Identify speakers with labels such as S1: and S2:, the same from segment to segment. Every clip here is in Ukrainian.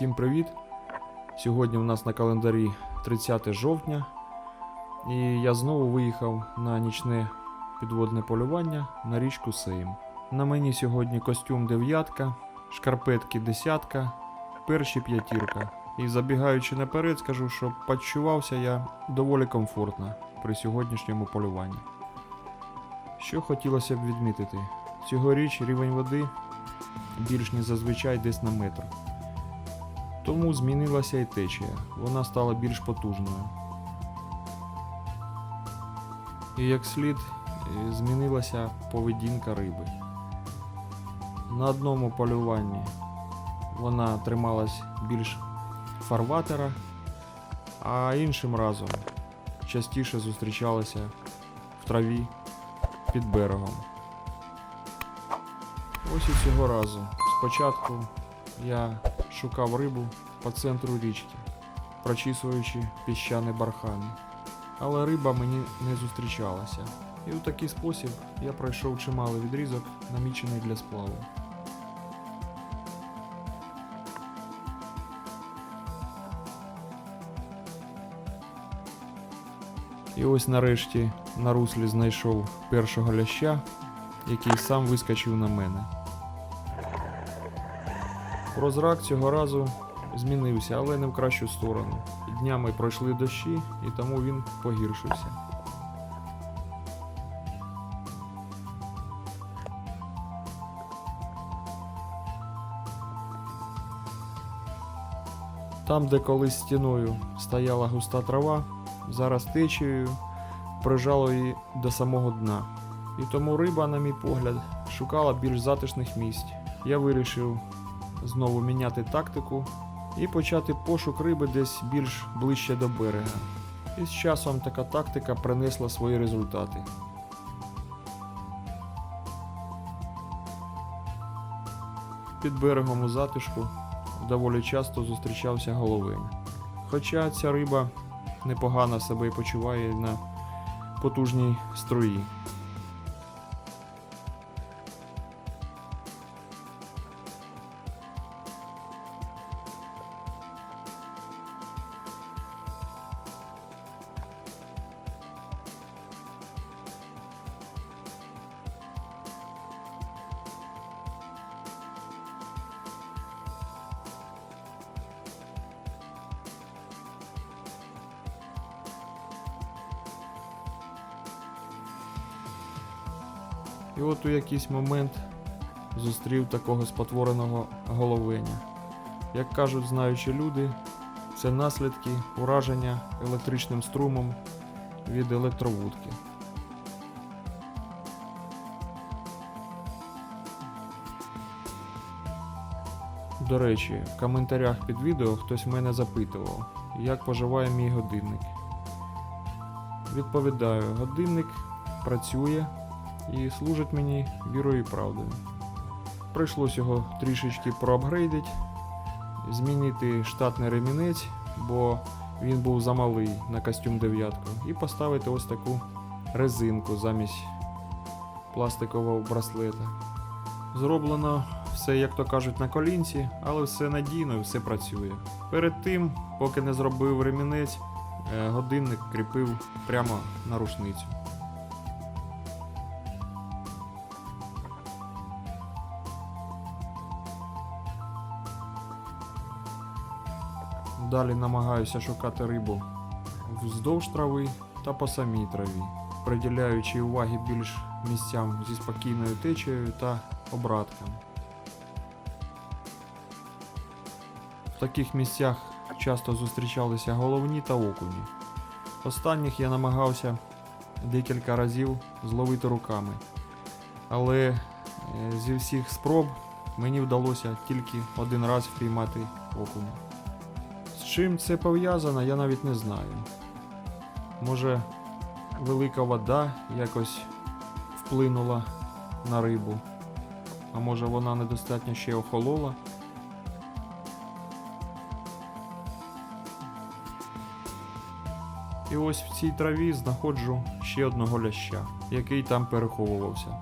S1: Всім привіт! Сьогодні у нас на календарі 30 жовтня, і я знову виїхав на нічне підводне полювання на річку Сейм. На мені сьогодні костюм дев'ятка, шкарпетки десятка, перші п'ятірка. І забігаючи наперед, скажу, що почувався я доволі комфортно при сьогоднішньому полюванні. Що хотілося б відмітити, цьогоріч рівень води більш ніж зазвичай десь на метр. Тому змінилася і течія, вона стала більш потужною. І як слід змінилася поведінка риби. На одному полюванні вона трималась більш фарватера, а іншим разом частіше зустрічалася в траві під берегом. Ось і цього разу. Спочатку я шукав рибу по центру річки, прочісуючи піщані бархани. Але риба мені не зустрічалася. І у такий спосіб я пройшов чималий відрізок, намічений для сплаву. І ось нарешті на руслі знайшов першого ляща, який сам вискочив на мене. Прозрак цього разу змінився, але не в кращу сторону. Днями пройшли дощі, і тому він погіршився. Там, де колись стіною стояла густа трава, зараз течією прижало її до самого дна. І тому риба, на мій погляд, шукала більш затишних місць. Я вирішив знову міняти тактику і почати пошук риби десь більш ближче до берега. І з часом така тактика принесла свої результати. Під берегом у затишку доволі часто зустрічався головень. Хоча ця риба непогано себе почуває на потужній струї. І от у якийсь момент зустрів такого спотвореного головеня. Як кажуть знаючі люди, це наслідки ураження електричним струмом від електровудки. До речі, в коментарях під відео хтось мене запитував, як поживає мій годинник. Відповідаю, годинник працює і служить мені вірою і правдою. Прийшлось його трішечки проапгрейдить, змінити штатний ремінець, бо він був замалий на костюм дев'ятку, і поставити ось таку резинку замість пластикового браслета. Зроблено все, як то кажуть, на колінці, але все надійно і все працює. Перед тим, поки не зробив ремінець, е, годинник кріпив прямо на рушницю. Далі намагаюся шукати рибу вздовж трави та по самій траві, приділяючи уваги більш місцям зі спокійною течією та обратками. В таких місцях часто зустрічалися головні та окуні. Останніх я намагався декілька разів зловити руками, але е, зі всіх спроб мені вдалося тільки один раз впіймати окуня. Чим це пов'язано, я навіть не знаю. Може, велика вода якось вплинула на рибу, а може вона недостатньо ще охолола. І ось в цій траві знаходжу ще одного ляща, який там переховувався.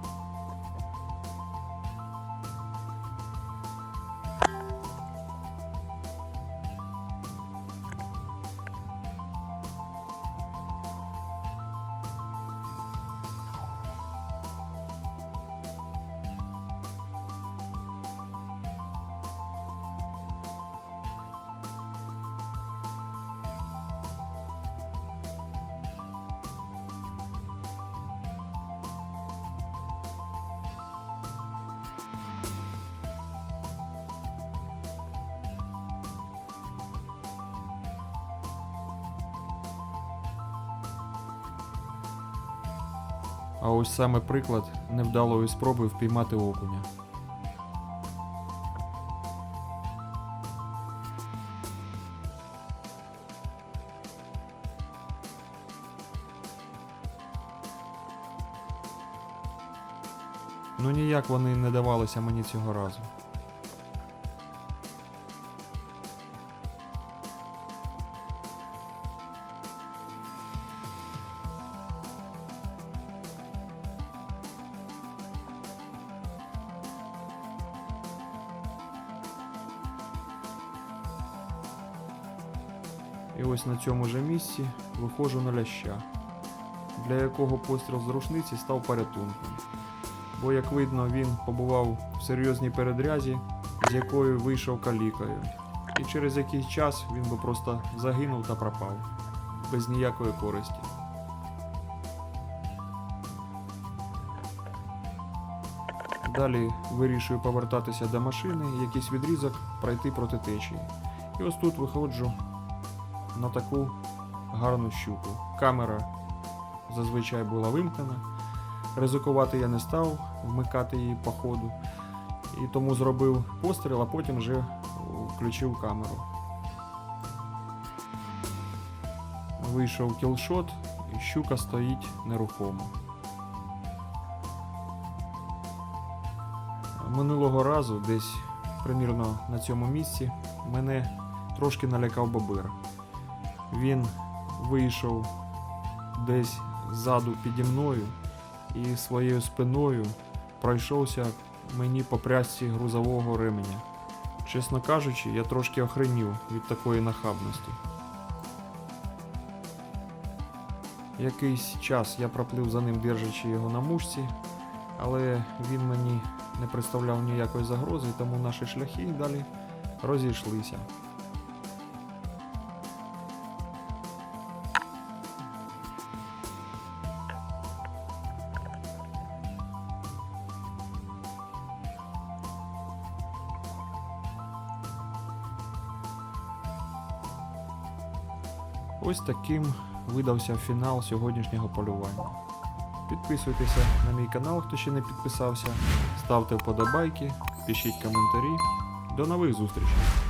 S1: А ось саме приклад невдалої спроби впіймати окуня. Ну ніяк вони не давалися мені цього разу. І ось на цьому же місці виходжу на ляща, для якого постріл з рушниці став порятунком. Бо, як видно, він побував в серйозній передрязі, з якою вийшов калікою. І через якийсь час він би просто загинув та пропав, без ніякої користі. Далі вирішую повертатися до машини, якийсь відрізок пройти проти течії. І ось тут виходжу на таку гарну щуку. Камера зазвичай була вимкнена. Ризикувати я не став, вмикати її по ходу. І тому зробив постріл, а потім вже включив камеру. Вийшов кілшот, і щука стоїть нерухомо. Минулого разу, десь примірно на цьому місці, мене трошки налякав бобир. Він вийшов десь ззаду піді мною і своєю спиною пройшовся мені по прясці грузового ременя. Чесно кажучи, я трошки охренів від такої нахабності. Якийсь час я проплив за ним, держачи його на мушці, але він мені не представляв ніякої загрози, тому наші шляхи далі розійшлися. Ось таким видався фінал сьогоднішнього полювання. Підписуйтеся на мій канал, хто ще не підписався, ставте вподобайки, пишіть коментарі. До нових зустрічей!